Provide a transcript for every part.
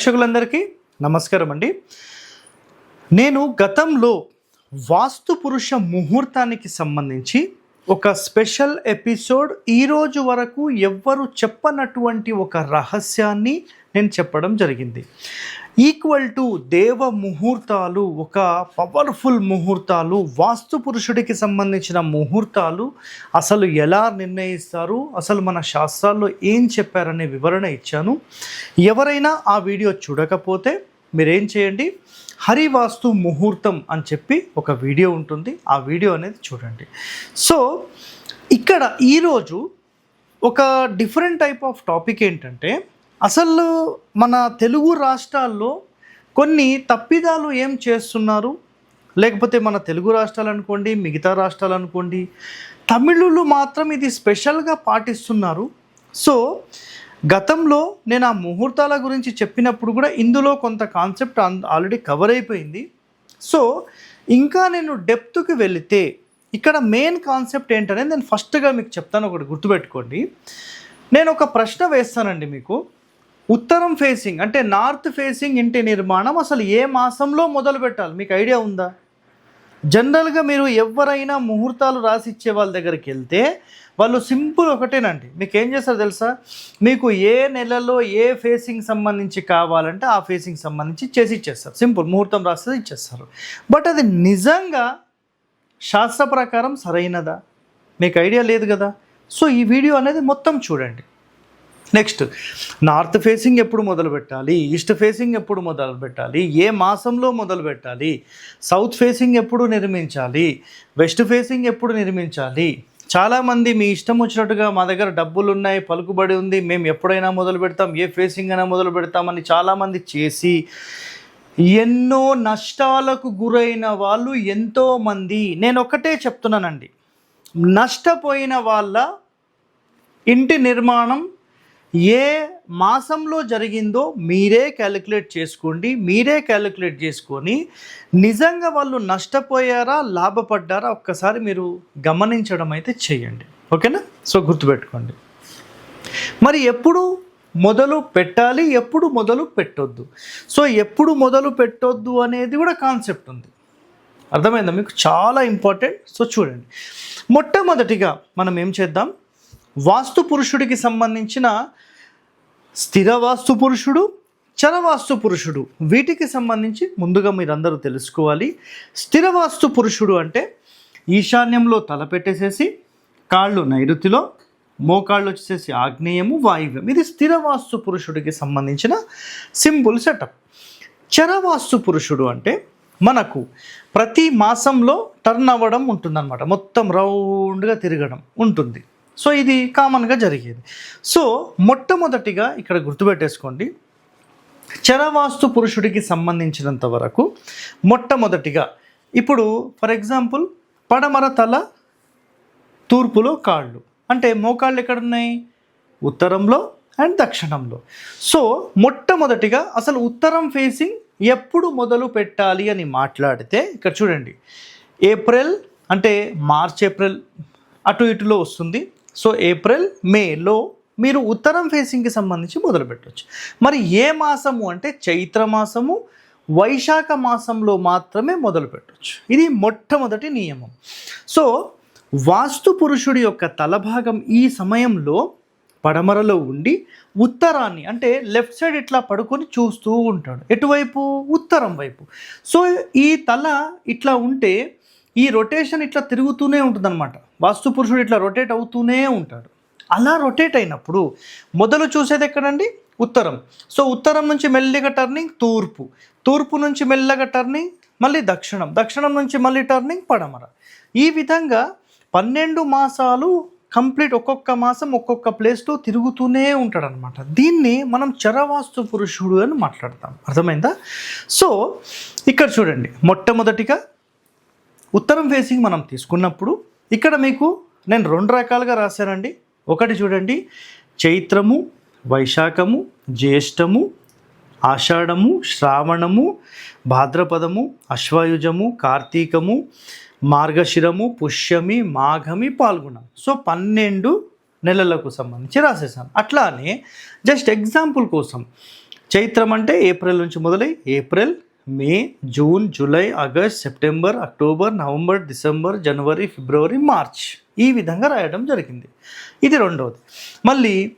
ప్రేక్షకులందరికీ నమస్కారం అండి నేను గతంలో వాస్తు పురుష ముహూర్తానికి సంబంధించి ఒక స్పెషల్ ఎపిసోడ్ ఈరోజు వరకు ఎవ్వరు చెప్పనటువంటి ఒక రహస్యాన్ని నేను చెప్పడం జరిగింది. ఈక్వల్ టు దేవ ముహూర్తాలు ఒక పవర్ఫుల్ ముహూర్తాలు వాస్తు పురుషుడికి సంబంధించిన ముహూర్తాలు అసలు ఎలా నిర్ణయిస్తారు అసలు మన శాస్త్రాల్లో ఏం చెప్పారనే వివరణ ఇచ్చాను. ఎవరైనా ఆ వీడియో చూడకపోతే మీరేం చేయండి? హరివాస్తు ముహూర్తం అని చెప్పి ఒక వీడియో ఉంటుంది ఆ వీడియో అనేది చూడండి. సో ఇక్కడ ఈరోజు ఒక డిఫరెంట్ టైప్ ఆఫ్ టాపిక్ ఏంటంటే అసలు మన తెలుగు రాష్ట్రాల్లో కొన్ని తప్పిదాలు ఏం చేస్తున్నారు? లేకపోతే మన తెలుగు రాష్ట్రాలు అనుకోండి మిగతా రాష్ట్రాలు అనుకోండి తమిళులు మాత్రం ఇది స్పెషల్గా పాటిస్తున్నారు. సో గతంలో నేను ఆ ముహూర్తాల గురించి చెప్పినప్పుడు కూడా ఇందులో కొంత కాన్సెప్ట్ ఆల్రెడీ కవర్ అయిపోయింది. సో ఇంకా నేను డెప్త్కి వెళితే ఇక్కడ మెయిన్ కాన్సెప్ట్ ఏంటనేది నేను ఫస్ట్గా మీకు చెప్తాను ఒకటి గుర్తుపెట్టుకోండి. నేను ఒక ప్రశ్న వేస్తానండి మీకు. ఉత్తరం ఫేసింగ్ అంటే నార్త్ ఫేసింగ్ ఇంటి నిర్మాణం అసలు ఏ మాసంలో మొదలు పెట్టాలి? మీకు ఐడియా ఉందా? జనరల్గా మీరు ఎవరైనా ముహూర్తాలు రాసి ఇచ్చే వాళ్ళ దగ్గరికి వెళ్తే వాళ్ళు సింపుల్ ఒకటేనండి. మీకు ఏం చేస్తారు తెలుసా? మీకు ఏ నెలలో ఏ ఫేసింగ్ సంబంధించి కావాలంటే ఆ ఫేసింగ్ సంబంధించి చేసి ఇచ్చేస్తారు. సింపుల్ ముహూర్తం రాస్తే ఇచ్చేస్తారు. బట్ అది నిజంగా శాస్త్ర ప్రకారం సరైనదా? మీకు ఐడియా లేదు కదా? సో ఈ వీడియో అనేది మొత్తం చూడండి. నెక్స్ట్ నార్త్ ఫేసింగ్ ఎప్పుడు మొదలు పెట్టాలి? ఈస్ట్ ఫేసింగ్ ఎప్పుడు మొదలు పెట్టాలి? ఏ మాసంలో మొదలు పెట్టాలి? సౌత్ ఫేసింగ్ ఎప్పుడు నిర్మించాలి? వెస్ట్ ఫేసింగ్ ఎప్పుడు నిర్మించాలి? చాలామంది మీ ఇష్టం వచ్చినట్టుగా మా దగ్గర డబ్బులు ఉన్నాయి పలుకుబడి ఉంది మేము ఎప్పుడైనా మొదలు పెడతాం ఏ ఫేసింగ్ అయినా మొదలు పెడతామని చాలామంది చేసి ఎన్నో నష్టాలకు గురైన వాళ్ళు ఎంతోమంది. నేను ఒకటే చెప్తున్నానండి. నష్టపోయిన వాళ్ళ ఇంటి నిర్మాణం ఏ మాసంలో జరిగిందో మీరే క్యాలిక్యులేట్ చేసుకోండి మీరే క్యాలిక్యులేట్ చేసుకొని నిజంగా వాళ్ళు నష్టపోయారా లాభపడ్డారా ఒక్కసారి మీరు గమనించడం అయితే చేయండి. ఓకేనా? సో గుర్తుపెట్టుకోండి. మరి ఎప్పుడు మొదలు పెట్టాలి ఎప్పుడు మొదలు పెట్టొద్దు? సో ఎప్పుడు మొదలు పెట్టొద్దు అనేది కూడా కాన్సెప్ట్ ఉంది. అర్థమైందా మీకు? చాలా ఇంపార్టెంట్. సో చూడండి. మొట్టమొదటిగా మనం ఏం చేద్దాం? వాస్తు పురుషుడికి సంబంధించిన స్థిర వాస్తు పురుషుడు చరవాస్తు పురుషుడు వీటికి సంబంధించి ముందుగా మీరందరూ తెలుసుకోవాలి. స్థిర వాస్తు పురుషుడు అంటే ఈశాన్యంలో తల పెట్టేసేసి కాళ్ళు నైరుతిలో మోకాళ్ళు వచ్చేసి ఆగ్నేయము వాయువ్యం. ఇది స్థిర వాస్తు పురుషుడికి సంబంధించిన సింపుల్ సెటప్. చరవాస్తు పురుషుడు అంటే మనకు ప్రతి మాసంలో టర్న్ అవ్వడం ఉంటుందన్నమాట. మొత్తం రౌండ్గా తిరగడం ఉంటుంది. సో ఇది కామన్గా జరిగేది. సో మొట్టమొదటిగా ఇక్కడ గుర్తుపెట్టేసుకోండి. చరవాస్తు పురుషుడికి సంబంధించినంత వరకు మొట్టమొదటిగా ఇప్పుడు ఫర్ ఎగ్జాంపుల్ పడమర తల తూర్పులో కాళ్ళు. అంటే మోకాళ్ళు ఎక్కడున్నాయి? ఉత్తరంలో అండ్ దక్షిణంలో. సో మొట్టమొదటిగా అసలు ఉత్తరం ఫేసింగ్ ఎప్పుడు మొదలు పెట్టాలి అని మాట్లాడితే ఇక్కడ చూడండి. ఏప్రిల్ అంటే మార్చ్ ఏప్రిల్ అటు ఇటులో వస్తుంది. సో ఏప్రిల్ మేలో మీరు ఉత్తరం ఫేసింగ్కి సంబంధించి మొదలు పెట్టవచ్చు మరి ఏ మాసము అంటే చైత్ర మాసము వైశాఖ మాసంలో మాత్రమే మొదలు పెట్టవచ్చు ఇది మొట్టమొదటి నియమం. సో వాస్తు పురుషుడి యొక్క తలభాగం ఈ సమయంలో పడమరలో ఉండి ఉత్తరాన్ని అంటే లెఫ్ట్ సైడ్ ఇట్లా పడుకొని చూస్తూ ఉంటాడు. ఎటువైపు? ఉత్తరం వైపు. సో ఈ తల ఇట్లా ఉంటే ఈ రొటేషన్ ఇట్లా తిరుగుతూనే ఉంటుందన్నమాట. వాస్తు పురుషుడు ఇట్లా రొటేట్ అవుతూనే ఉంటాడు. అలా రొటేట్ అయినప్పుడు మొదలు చూసేది ఎక్కడండి? ఉత్తరం. సో ఉత్తరం నుంచి మెల్లిగా టర్నింగ్ తూర్పు. తూర్పు నుంచి మెల్లగా టర్నింగ్ మళ్ళీ దక్షిణం. దక్షిణం నుంచి మళ్ళీ టర్నింగ్ పడమర. ఈ విధంగా పన్నెండు మాసాలు కంప్లీట్ ఒక్కొక్క మాసం ఒక్కొక్క ప్లేస్లో తిరుగుతూనే ఉంటాడు అనమాట దీన్ని మనం చరవాస్తు పురుషుడు అని మాట్లాడతాం. అర్థమైందా? సో ఇక్కడ చూడండి. మొట్టమొదటిగా ఉత్తరం ఫేసింగ్ మనం తీసుకున్నప్పుడు ఇక్కడ మీకు నేను రెండు రకాలుగా రాశానండి. ఒకటి చూడండి. చైత్రము వైశాఖము జ్యేష్టము ఆషాఢము శ్రావణము భాద్రపదము అశ్వయుజము కార్తీకము మార్గశిరము పుష్యమి మాఘమి పాల్గొనం సో పన్నెండు నెలలకు సంబంధించి రాసేసాను అట్లానే జస్ట్ ఎగ్జాంపుల్ కోసం చైత్రం అంటే ఏప్రిల్ నుంచి మొదలై April May June July August September October November December జనవరి ఫిబ్రవరి మార్చ్ ఈ విధంగా రాయడం జరిగింది. ఇది రెండవది మళ్ళీ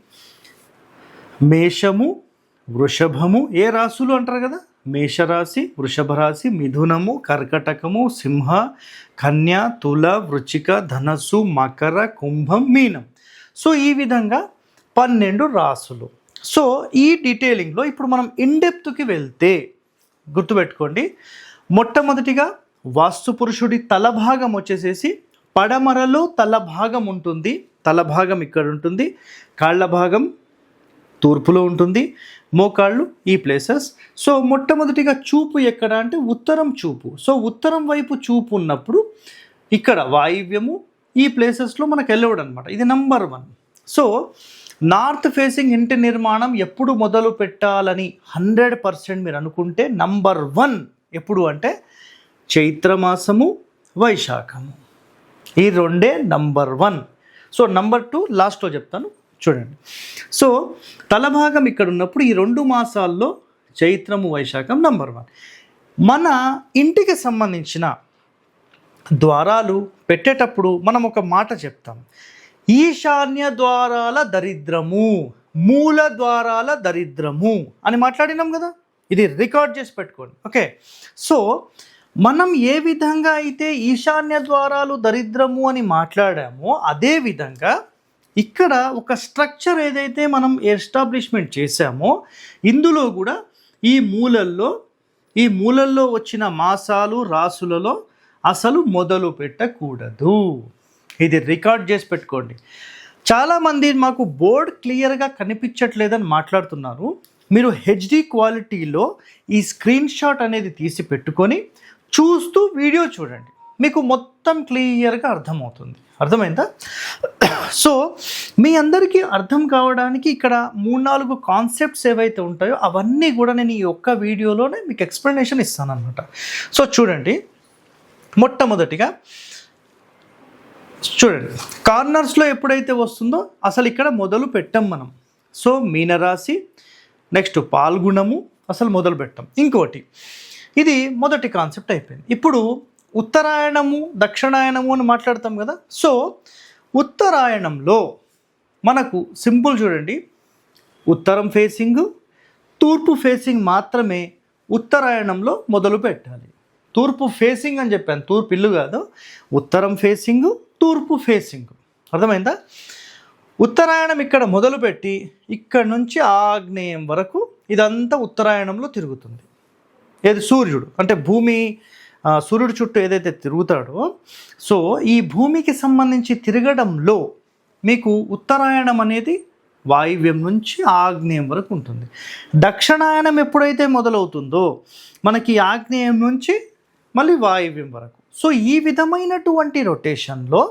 మేషము వృషభము ఏ రాసులు అంటారు కదా? మేషరాశి వృషభ రాశి మిథునము కర్కటకము సింహ కన్య తుల వృచ్చిక ధనస్సు మకర కుంభం మీనం. సో ఈ విధంగా పన్నెండు రాసులు సో ఈ డీటెయిలింగ్లో ఇప్పుడు మనం ఇన్డెప్త్కి వెళ్తే గుర్తుపెట్టుకోండి. మొట్టమొదటిగా వాస్తు పురుషుడి తల భాగం వచ్చేసేసి పడమరలో తల భాగం ఉంటుంది. తల భాగం ఇక్కడ ఉంటుంది. కాళ్ళ భాగం తూర్పులో ఉంటుంది. మోకాళ్ళు ఈ ప్లేసెస్. సో మొట్టమొదటిగా చూపు ఎక్కడ అంటే ఉత్తరం చూపు. సో ఉత్తరం వైపు చూపు ఉన్నప్పుడు ఇక్కడ వాయువ్యము ఈ ప్లేసెస్లో మనకు వెళ్ళవడం అనమాట ఇది number one so north facing ఇంటి నిర్మాణం ఎప్పుడు మొదలు పెట్టాలని హండ్రెడ్ పర్సెంట్ మీరు అనుకుంటే నంబర్ వన్ ఎప్పుడు అంటే చైత్రమాసము వైశాఖము. ఈ రెండే number one. So number two లాస్ట్లో చెప్తాను. చూడండి. సో తలభాగం ఇక్కడ ఉన్నప్పుడు ఈ రెండు మాసాల్లో చైత్రము వైశాఖం నంబర్ వన్. మన ఇంటికి సంబంధించిన ద్వారాలు పెట్టేటప్పుడు మనం ఒక మాట చెప్తాం. ఈశాన్య ద్వారాల దరిద్రము మూల ద్వారాల దరిద్రము అని మాట్లాడినాం కదా? ఇది రికార్డ్ చేసి పెట్టుకోండి. ఓకే. సో మనం ఏ విధంగా అయితే ఈశాన్య ద్వారాలు దరిద్రము అని మాట్లాడామో అదే విధంగా ఇక్కడ ఒక స్ట్రక్చర్ ఏదైతే మనం ఎస్టాబ్లిష్మెంట్ చేశామో ఇందులో కూడా ఈ మూలల్లో ఈ మూలల్లో వచ్చిన మాసాలు రాసులలో అసలు మొదలు పెట్టకూడదు ఇది రికార్డ్ చేసి పెట్టుకోండి. చాలామంది మాకు బోర్డ్ క్లియర్గా కనిపించట్లేదని మాట్లాడుతున్నారు. మీరు హెచ్డి క్వాలిటీలో ఈ స్క్రీన్ షాట్ అనేది తీసి పెట్టుకొని చూస్తూ వీడియో చూడండి. మీకు మొత్తం క్లియర్గా అర్థమవుతుంది. అర్థమైందా? సో మీ అందరికీ అర్థం కావడానికి ఇక్కడ మూడు నాలుగు కాన్సెప్ట్స్ ఏవైతే ఉంటాయో అవన్నీ కూడా నేను ఈ ఒక్క వీడియోలోనే మీకు ఎక్స్ప్లెనేషన్ ఇస్తాను అనమాట సో చూడండి. మొట్టమొదటిగా చూడండి కార్నర్స్లో ఎప్పుడైతే వస్తుందో అసలు ఇక్కడ మొదలు పెట్టాం మనం. సో మీనరాశి నెక్స్ట్ పాల్గుణము అసలు మొదలు పెట్టాం. ఇంకోటి ఇది మొదటి కాన్సెప్ట్ అయిపోయింది. ఇప్పుడు ఉత్తరాయణము దక్షిణాయనము అని మాట్లాడతాం కదా. సో ఉత్తరాయణంలో మనకు సింపుల్ చూడండి. ఉత్తరం ఫేసింగ్ తూర్పు ఫేసింగ్ మాత్రమే ఉత్తరాయణంలో మొదలు పెట్టాలి. తూర్పు ఫేసింగ్ అని చెప్పాను. తూర్పు ఇల్లు కాదు. ఉత్తరం ఫేసింగ్ తూర్పు ఫేసింగ్. అర్థమైందా? ఉత్తరాయణం ఇక్కడ మొదలుపెట్టి ఇక్కడ నుంచి ఆగ్నేయం వరకు ఇదంతా ఉత్తరాయణంలో తిరుగుతుంది. ఏది? సూర్యుడు. అంటే భూమి సూర్యుడు చుట్టూ ఏదైతే తిరుగుతాడో సో ఈ భూమికి సంబంధించి తిరగడంలో మీకు ఉత్తరాయణం అనేది వాయువ్యం నుంచి ఆగ్నేయం వరకు ఉంటుంది. దక్షిణాయనం ఎప్పుడైతే మొదలవుతుందో మనకి ఆగ్నేయం నుంచి మళ్ళీ వాయువ్యం వరకు. సో ఈ విధమైనటువంటి రొటేషన్లో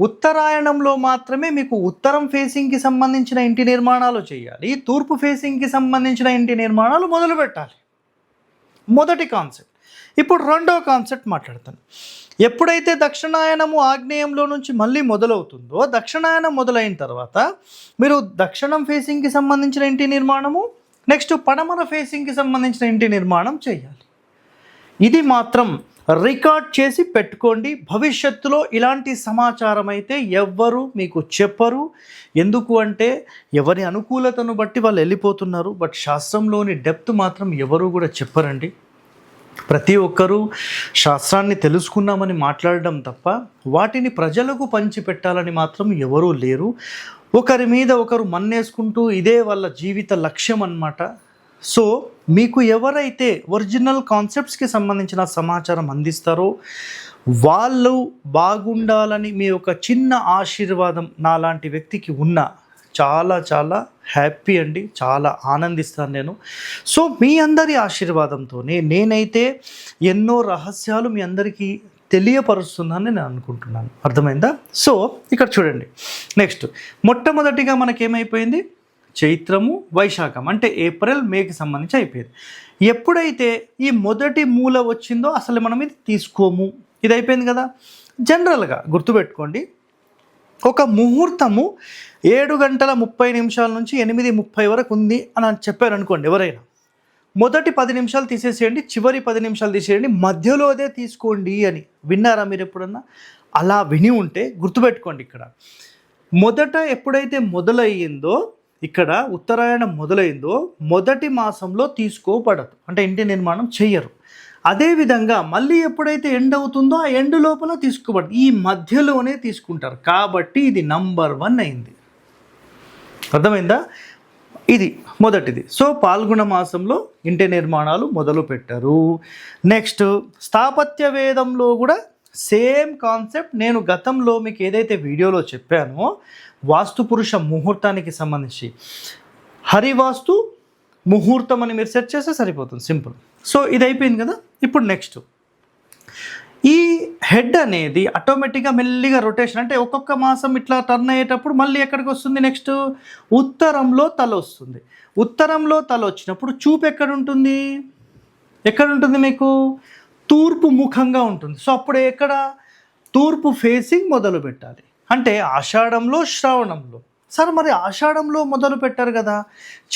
ఉత్తరాయణంలో మాత్రమే మీకు ఉత్తరం ఫేసింగ్కి సంబంధించిన ఇంటి నిర్మాణాలు చేయాలి తూర్పు ఫేసింగ్కి సంబంధించిన ఇంటి నిర్మాణాలు మొదలు పెట్టాలి. మొదటి కాన్సెప్ట్. ఇప్పుడు రెండో కాన్సెప్ట్ మాట్లాడతాను. ఎప్పుడైతే దక్షిణాయనము ఆగ్నేయంలో నుంచి మళ్ళీ మొదలవుతుందో దక్షిణాయనం మొదలైన తర్వాత మీరు దక్షిణం ఫేసింగ్కి సంబంధించిన ఇంటి నిర్మాణము నెక్స్ట్ పడమర ఫేసింగ్కి సంబంధించిన ఇంటి నిర్మాణం చేయాలి. ఇది మాత్రం రికార్డ్ చేసి పెట్టుకోండి. భవిష్యత్తులో ఇలాంటి సమాచారం అయితే ఎవ్వరు మీకు చెప్పరు. ఎందుకు అంటే ఎవరి అనుకూలతను బట్టి వాళ్ళు వెళ్ళిపోతున్నారు. బట్ శాస్త్రంలోని డెప్త్ మాత్రం ఎవరు కూడా చెప్పరండి. ప్రతి ఒక్కరూ శాస్త్రాన్ని తెలుసుకున్నామని మాట్లాడడం తప్ప వాటిని ప్రజలకు పంచిపెట్టాలని మాత్రం ఎవరూ లేరు. ఒకరి మీద ఒకరు మన్నేసుకుంటూ ఇదే వాళ్ళ జీవిత లక్ష్యం అన్నమాట సో మీకు ఎవరైతే ఒరిజినల్ కాన్సెప్ట్స్కి సంబంధించిన సమాచారం అందిస్తారో వాళ్ళు బాగుండాలని మీ ఒక చిన్న ఆశీర్వాదం నాలాంటి వ్యక్తికి ఉన్న చాలా చాలా హ్యాపీ అండి చాలా ఆనందిస్తాను నేను. సో మీ అందరి ఆశీర్వాదంతోనే నేనైతే ఎన్నో రహస్యాలు మీ అందరికీ తెలియపరుస్తుందని నేను అనుకుంటున్నాను. అర్థమైందా? సో ఇక్కడ చూడండి. నెక్స్ట్ మొట్టమొదటిగా మనకేమైపోయింది? చైత్రము వైశాఖం. అంటే ఏప్రిల్ మేకి సంబంధించి అయిపోయింది. ఎప్పుడైతే ఈ మొదటి మూల వచ్చిందో అసలు మనం ఇది తీసుకోము. ఇది అయిపోయింది కదా. జనరల్గా గుర్తుపెట్టుకోండి. ఒక ముహూర్తము ఏడు గంటల ముప్పై నిమిషాల నుంచి ఎనిమిది ముప్పై వరకు ఉంది అని చెప్పారు అనుకోండి ఎవరైనా. మొదటి పది నిమిషాలు తీసేసేయండి చివరి పది నిమిషాలు తీసేయండి మధ్యలోదే తీసుకోండి అని. విన్నారా మీరు ఎప్పుడన్నా? అలా విని ఉంటే గుర్తుపెట్టుకోండి ఇక్కడ. మొదట ఎప్పుడైతే మొదలయ్యిందో ఇక్కడ ఉత్తరాయణం మొదలైందో మొదటి మాసంలో తీసుకోబడదు. అంటే ఇంటి నిర్మాణం చెయ్యరు. అదేవిధంగా మళ్ళీ ఎప్పుడైతే ఎండ్ అవుతుందో ఆ ఎండ్ లోపల తీసుకోబడదు. ఈ మధ్యలోనే తీసుకుంటారు. కాబట్టి ఇది నంబర్ వన్ అయింది. అర్థమైందా? ఇది మొదటిది. సో పాల్గొన మాసంలో ఇంటి నిర్మాణాలు మొదలు పెట్టారు నెక్స్ట్ స్థాపత్య వేదంలో కూడా సేమ్ కాన్సెప్ట్ నేను గతంలో మీకు ఏదైతే వీడియోలో చెప్పానో వాస్తు పురుష ముహూర్తానికి సంబంధించి. హరివాస్తు ముహూర్తం అని మీరు సెర్చ్ చేస్తే సరిపోతుంది సింపుల్. సో ఇది అయిపోయింది కదా? ఇప్పుడు నెక్స్ట్. ఈ హెడ్ అనేది ఆటోమేటిక్గా మెల్లిగా రొటేషన్ అంటే ఒక్కొక్క మాసం ఇట్లా టర్న్ అయ్యేటప్పుడు మళ్ళీ ఎక్కడికి వస్తుంది నెక్స్ట్? ఉత్తరంలో తల వస్తుంది. ఉత్తరంలో తల వచ్చినప్పుడు చూపు ఎక్కడ ఉంటుంది? ఎక్కడ ఉంటుంది మీకు? తూర్పు ముఖంగా ఉంటుంది. సో అప్పుడు ఎక్కడ? తూర్పు ఫేసింగ్ మొదలు పెట్టాలి. అంటే ఆషాఢంలో శ్రావణంలో. సార్ మరి ఆషాఢంలో మొదలు పెట్టారు కదా?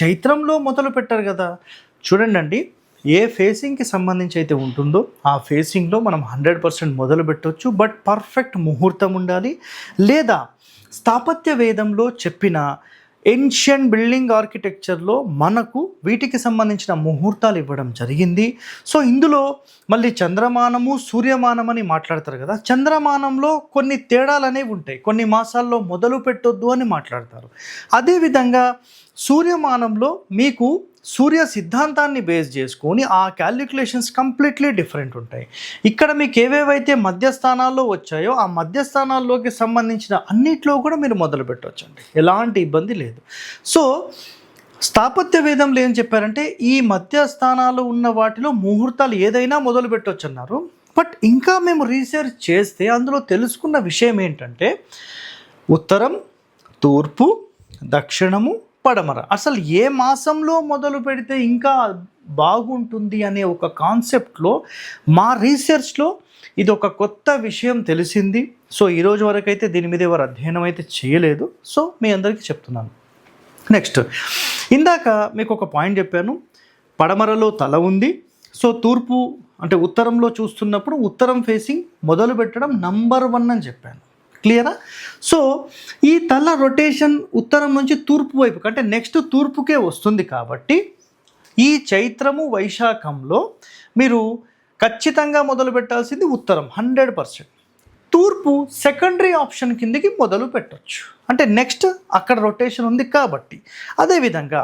చైత్రంలో మొదలు పెట్టారు కదా? చూడండి అండి ఏ ఫేసింగ్కి సంబంధించి అయితే ఉంటుందో ఆ ఫేసింగ్లో మనం హండ్రెడ్ పర్సెంట్ మొదలు పెట్టవచ్చు బట్ పర్ఫెక్ట్ ముహూర్తం ఉండాలి. లేదా స్థాపత్య వేదంలో చెప్పిన ఏన్షియన్ బిల్డింగ్ ఆర్కిటెక్చర్లో మనకు వీటికి సంబంధించిన ముహూర్తాలు ఇవ్వడం జరిగింది. సో ఇందులో మళ్ళీ చంద్రమానము సూర్యమానం అని మాట్లాడతారు కదా. చంద్రమానంలో కొన్ని తేడాలు అనేవి ఉంటాయి. కొన్ని మాసాల్లో మొదలు పెట్టొద్దు అని మాట్లాడతారు. అదేవిధంగా సూర్యమానంలో మీకు సూర్య సిద్ధాంతాన్ని బేస్ చేసుకొని ఆ క్యాలిక్యులేషన్స్ కంప్లీట్లీ డిఫరెంట్ ఉంటాయి. ఇక్కడ మీకు ఏవేవైతే మధ్యస్థానాల్లో వచ్చాయో ఆ మధ్యస్థానాల్లోకి సంబంధించిన అన్నిట్లో కూడా మీరు మొదలు పెట్టవచ్చండి ఎలాంటి ఇబ్బంది లేదు. సో స్థాపత్య వేదంలో ఏం చెప్పారంటే ఈ మధ్యస్థానాలు ఉన్న వాటిలో ముహూర్తాలు ఏదైనా మొదలు పెట్టవచ్చు అన్నారు బట్ ఇంకా మేము రీసెర్చ్ చేస్తే అందులో తెలుసుకున్న విషయం ఏంటంటే ఉత్తరం తూర్పు దక్షిణము పడమర అసలు ఏ మాసంలో మొదలు పెడితే ఇంకా బాగుంటుంది అనే ఒక కాన్సెప్ట్లో మా రీసెర్చ్లో ఇది ఒక కొత్త విషయం తెలిసింది. సో ఈరోజు వరకు అయితే దీని మీద ఎవరు అధ్యయనం అయితే చేయలేదు. సో మీ అందరికీ చెప్తున్నాను. నెక్స్ట్ ఇందాక మీకు ఒక పాయింట్ చెప్పాను. పడమరలో తల ఉంది. సో తూర్పు అంటే ఉత్తరంలో చూస్తున్నప్పుడు ఉత్తరం ఫేసింగ్ మొదలు పెట్టడం నంబర్ వన్ అని చెప్పాను. క్లియరా? సో ఈ తల రొటేషన్ ఉత్తరం నుంచి తూర్పు వైపు అంటే నెక్స్ట్ తూర్పుకే వస్తుంది కాబట్టి ఈ చైత్రము వైశాఖంలో మీరు ఖచ్చితంగా మొదలు పెట్టాల్సింది ఉత్తరం హండ్రెడ్ పర్సెంట్. తూర్పు సెకండరీ ఆప్షన్ కిందకి మొదలు పెట్టచ్చు. అంటే నెక్స్ట్ అక్కడ రొటేషన్ ఉంది కాబట్టి. అదేవిధంగా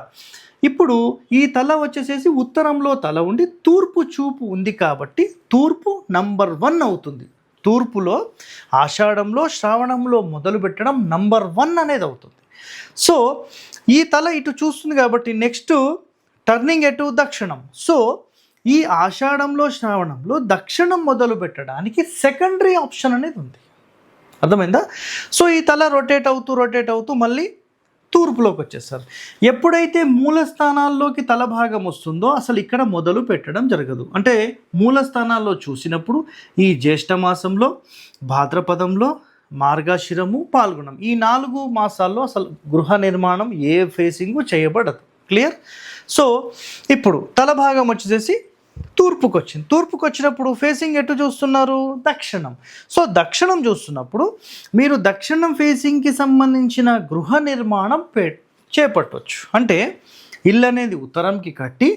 ఇప్పుడు ఈ తల వచ్చేసేసి ఉత్తరంలో తల ఉండి తూర్పు చూపు ఉంది కాబట్టి తూర్పు నంబర్ వన్ అవుతుంది. తూర్పులో ఆషాఢంలో శ్రావణంలో మొదలు పెట్టడం నంబర్ వన్ అనేది అవుతుంది. సో ఈ తల ఇటు చూస్తుంది కాబట్టి నెక్స్ట్ టర్నింగ్ ఎటు? దక్షిణం. సో ఈ ఆషాఢంలో శ్రావణంలో దక్షిణం మొదలు పెట్టడానికి సెకండరీ ఆప్షన్ అనేది ఉంది. అర్థమైందా? సో ఈ తల రొటేట్ అవుతూ రొటేట్ అవుతూ మళ్ళీ తూర్పులోకి వచ్చేస్తారు. ఎప్పుడైతే మూల స్థానాల్లోకి తల భాగం వస్తుందో అసలు ఇక్కడ మొదలు పెట్టడం జరగదు. అంటే మూల స్థానాల్లో చూసినప్పుడు ఈ జ్యేష్ఠ మాసంలో భాద్రపదంలో మార్గశిరము పాల్గొనం ఈ నాలుగు మాసాల్లో అసలు గృహ నిర్మాణం ఏ ఫేసింగ్ చేయబడదు. క్లియర్? సో ఇప్పుడు తల భాగం వచ్చేసి తూర్పుకు వచ్చింది తూర్పుకు వచ్చినప్పుడు ఫేసింగ్ ఎటు చూస్తున్నారు? దక్షిణం. సో దక్షిణం చూస్తున్నప్పుడు మీరు దక్షిణం ఫేసింగ్కి సంబంధించిన గృహ నిర్మాణం పే చేపట్టవచ్చు అంటే ఇల్లు అనేది ఉత్తరంకి కట్టి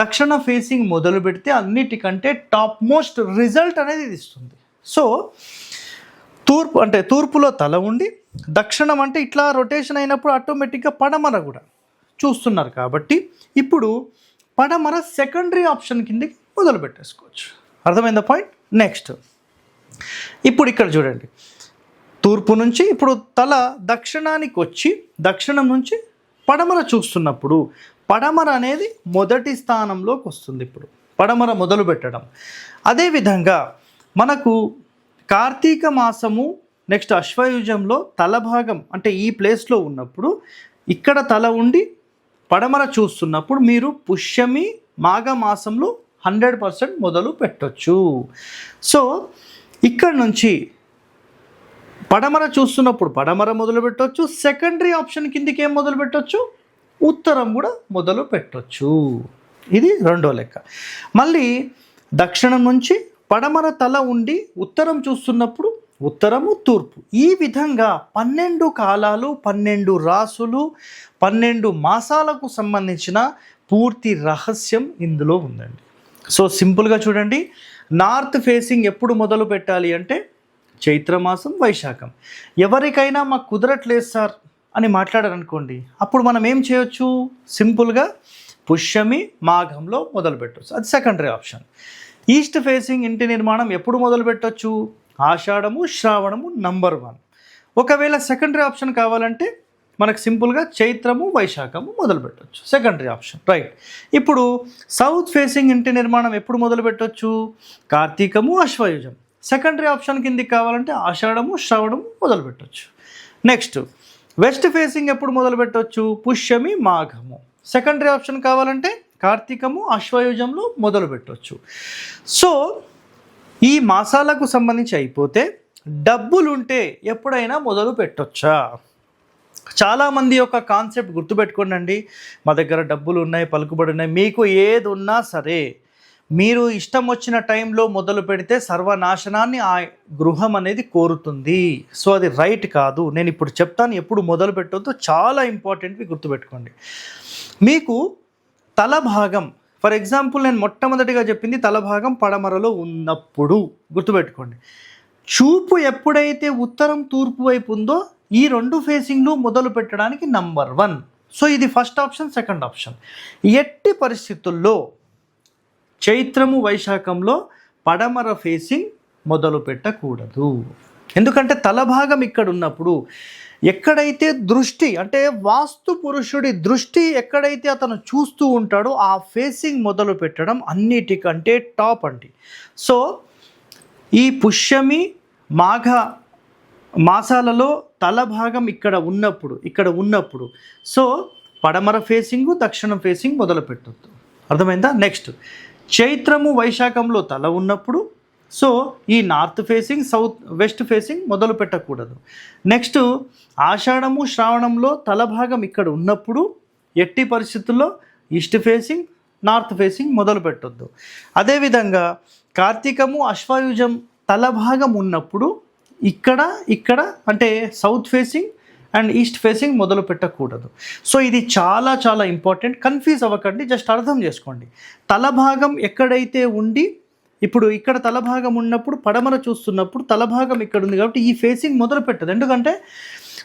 దక్షిణ ఫేసింగ్ మొదలు పెడితే అన్నిటికంటే టాప్ మోస్ట్ రిజల్ట్ అనేది ఇది ఇస్తుంది. సో తూర్పు అంటే తూర్పులో తల ఉండి దక్షిణం అంటే ఇట్లా రొటేషన్ అయినప్పుడు ఆటోమేటిక్గా పడమర కూడా చూస్తున్నారు కాబట్టి ఇప్పుడు పడమర సెకండరీ ఆప్షన్ కిందకి మొదలు పెట్టేసుకోవచ్చు అర్థమైందా పాయింట్ నెక్స్ట్ ఇప్పుడు ఇక్కడ చూడండి. తూర్పు నుంచి ఇప్పుడు తల దక్షిణానికి వచ్చి దక్షిణం నుంచి పడమర చూస్తున్నప్పుడు పడమర అనేది మొదటి స్థానంలోకి వస్తుంది ఇప్పుడు. పడమర మొదలు పెట్టడం. అదేవిధంగా మనకు కార్తీక మాసము నెక్స్ట్ అశ్వయుజంలో తల భాగం అంటే ఈ ప్లేస్లో ఉన్నప్పుడు ఇక్కడ తల ఉండి పడమర చూస్తున్నప్పుడు మీరు పుష్యమి మాఘ మాసంలో హండ్రెడ్ పర్సెంట్ మొదలు పెట్టొచ్చు. సో ఇక్కడ నుంచి పడమర చూస్తున్నప్పుడు పడమర మొదలు పెట్టవచ్చు సెకండరీ ఆప్షన్ కిందికి ఏం మొదలు పెట్టవచ్చు ఉత్తరం కూడా మొదలు పెట్టవచ్చు ఇది రెండో లెక్క. మళ్ళీ దక్షిణం నుంచి పడమర తల ఉండి ఉత్తరం చూస్తున్నప్పుడు ఉత్తరము తూర్పు. ఈ విధంగా పన్నెండు కాలాలు పన్నెండు రాసులు పన్నెండు మాసాలకు సంబంధించిన పూర్తి రహస్యం ఇందులో ఉందండి. సో సింపుల్గా చూడండి. నార్త్ ఫేసింగ్ ఎప్పుడు మొదలు పెట్టాలి అంటే చైత్రమాసం వైశాఖం. ఎవరికైనా మాకు కుదరట్లేదు సార్ అని మాట్లాడారనుకోండి అప్పుడు మనం ఏం చేయొచ్చు? సింపుల్గా పుష్యమి మాఘంలో మొదలు పెట్టవచ్చు అది సెకండరీ ఆప్షన్. ఈస్ట్ ఫేసింగ్ ఇంటి నిర్మాణం ఎప్పుడు మొదలు పెట్టవచ్చు ఆషాఢము శ్రావణము నంబర్ వన్ ఒకవేళ సెకండరీ ఆప్షన్ కావాలంటే మనకు సింపుల్గా చైత్రము వైశాఖము మొదలు పెట్టవచ్చు సెకండరీ ఆప్షన్ రైట్ ఇప్పుడు సౌత్ ఫేసింగ్ ఇంటి నిర్మాణం ఎప్పుడు మొదలు పెట్టవచ్చు కార్తీకము అశ్వయుజం. సెకండరీ ఆప్షన్ కిందికి కావాలంటే ఆషాఢము శ్రవణము మొదలు పెట్టవచ్చు నెక్స్ట్ వెస్ట్ ఫేసింగ్ ఎప్పుడు మొదలు పెట్టవచ్చు పుష్యమి మాఘము. సెకండరీ ఆప్షన్ కావాలంటే కార్తీకము అశ్వయుజంలో మొదలు పెట్టవచ్చు సో ఈ మాసాలకు సంబంధించి అయిపోతే డబ్బులుంటే ఎప్పుడైనా మొదలు పెట్టొచ్చా? చాలామంది యొక్క కాన్సెప్ట్ గుర్తుపెట్టుకోండి మా దగ్గర డబ్బులు ఉన్నాయి పలుకుబడి ఉన్నాయి మీకు ఏది ఉన్నా సరే మీరు ఇష్టం వచ్చిన టైంలో మొదలు పెడితే సర్వనాశనాన్ని ఆ గృహం అనేది కోరుతుంది. సో అది రైట్ కాదు. నేను ఇప్పుడు చెప్తాను ఎప్పుడు మొదలు పెట్టొద్దు. చాలా ఇంపార్టెంట్వి గుర్తుపెట్టుకోండి. మీకు తల భాగం ఫర్ ఎగ్జాంపుల్ నేను మొట్టమొదటిగా చెప్పింది తల భాగం పడమరలో ఉన్నప్పుడు. గుర్తుపెట్టుకోండి. చూపు ఎప్పుడైతే ఉత్తరం తూర్పు వైపు ఉందో ఈ రెండు ఫేసింగ్లు మొదలు పెట్టడానికి నంబర్ వన్. సో ఇది ఫస్ట్ ఆప్షన్ సెకండ్ ఆప్షన్. ఎట్టి పరిస్థితుల్లో చైత్రము వైశాఖంలో పడమర ఫేసింగ్ మొదలు పెట్టకూడదు. ఎందుకంటే తల భాగం ఇక్కడ ఉన్నప్పుడు ఎక్కడైతే దృష్టి అంటే వాస్తు పురుషుడి దృష్టి ఎక్కడైతే అతను చూస్తూ ఉంటాడో ఆ ఫేసింగ్ మొదలు పెట్టడం అన్నిటికంటే టాప్ అండి. సో ఈ పుష్యమి మాఘ మాసాలలో తల భాగం ఇక్కడ ఉన్నప్పుడు ఇక్కడ ఉన్నప్పుడు. సో పడమర ఫేసింగ్ దక్షిణం ఫేసింగ్ మొదలు పెట్టద్దు అర్థమైందా? నెక్స్ట్. చైత్రము వైశాఖంలో తల ఉన్నప్పుడు సో ఈ north facing south west facing మొదలు పెట్టకూడదు. నెక్స్ట్ ఆషాఢము శ్రావణంలో తలభాగం ఇక్కడ ఉన్నప్పుడు ఎట్టి పరిస్థితుల్లో ఈస్ట్ ఫేసింగ్ నార్త్ ఫేసింగ్ మొదలు పెట్టొద్దు. అదేవిధంగా కార్తీకము అశ్వాయుజం తలభాగం ఉన్నప్పుడు ఇక్కడ ఇక్కడ అంటే south facing and east facing మొదలు పెట్టకూడదు. సో ఇది చాలా చాలా ఇంపార్టెంట్. కన్ఫ్యూజ్ అవ్వకండి జస్ట్ అర్థం చేసుకోండి. తలభాగం ఎక్కడైతే ఉండి ఇప్పుడు ఇక్కడ తలభాగం ఉన్నప్పుడు పడమర చూస్తున్నప్పుడు తలభాగం ఇక్కడ ఉంది కాబట్టి ఈ ఫేసింగ్ మొదలు పెట్టదు ఎందుకంటే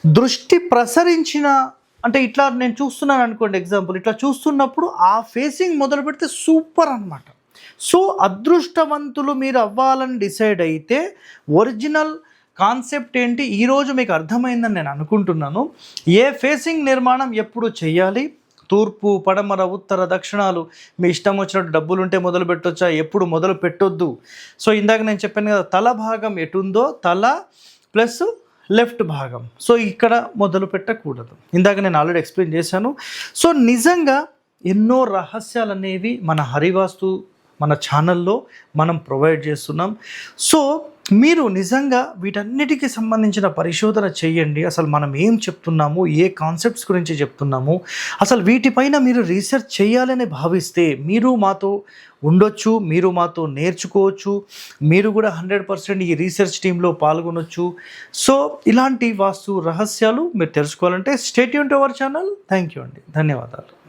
దృష్టి ప్రసరించిన అంటే ఇట్లా నేను చూస్తున్నాను అనుకోండి ఎగ్జాంపుల్ ఇట్లా చూస్తున్నప్పుడు ఆ ఫేసింగ్ మొదలు పెడితే సూపర్ అనమాట సో అదృష్టవంతులు మీరు అవ్వాలని డిసైడ్ అయితే ఒరిజినల్ కాన్సెప్ట్ ఏంటి? ఈరోజు మీకు అర్థమైందని నేను అనుకుంటున్నాను. ఏ ఫేసింగ్ నిర్మాణం ఎప్పుడు చేయాలి? తూర్పు పడమర ఉత్తర దక్షిణాలు. మీ ఇష్టం వచ్చినట్టు డబ్బులు ఉంటే మొదలు పెట్టొచ్చా? ఎప్పుడు మొదలు పెట్టొద్దు. సో ఇందాక నేను చెప్పాను కదా తల భాగం ఎటుందో తల ప్లస్ లెఫ్ట్ భాగం. సో ఇక్కడ మొదలు పెట్టకూడదు. ఇందాక నేను ఆల్రెడీ ఎక్స్ప్లెయిన్ చేశాను. సో నిజంగా ఎన్నో రహస్యాలు అనేవి మన హరివాస్తు మన ఛానల్లో మనం ప్రొవైడ్ చేస్తున్నాం. సో మీరు నిజంగా వీటన్నిటికీ సంబంధించిన పరిశోధన చేయండి. అసలు మనం ఏం చెప్తున్నాము? ఏ కాన్సెప్ట్స్ గురించి చెప్తున్నాము? అసలు వీటిపైన మీరు రీసెర్చ్ చేయాలని భావిస్తే మీరు మాతో ఉండొచ్చు మీరు మాతో నేర్చుకోవచ్చు మీరు కూడా హండ్రెడ్ పర్సెంట్ ఈ రీసెర్చ్ టీంలో పాల్గొనొచ్చు. సో ఇలాంటి వాస్తు రహస్యాలు మీరు తెలుసుకోవాలంటే stay tuned to our channel. Thank you అండి. ధన్యవాదాలు.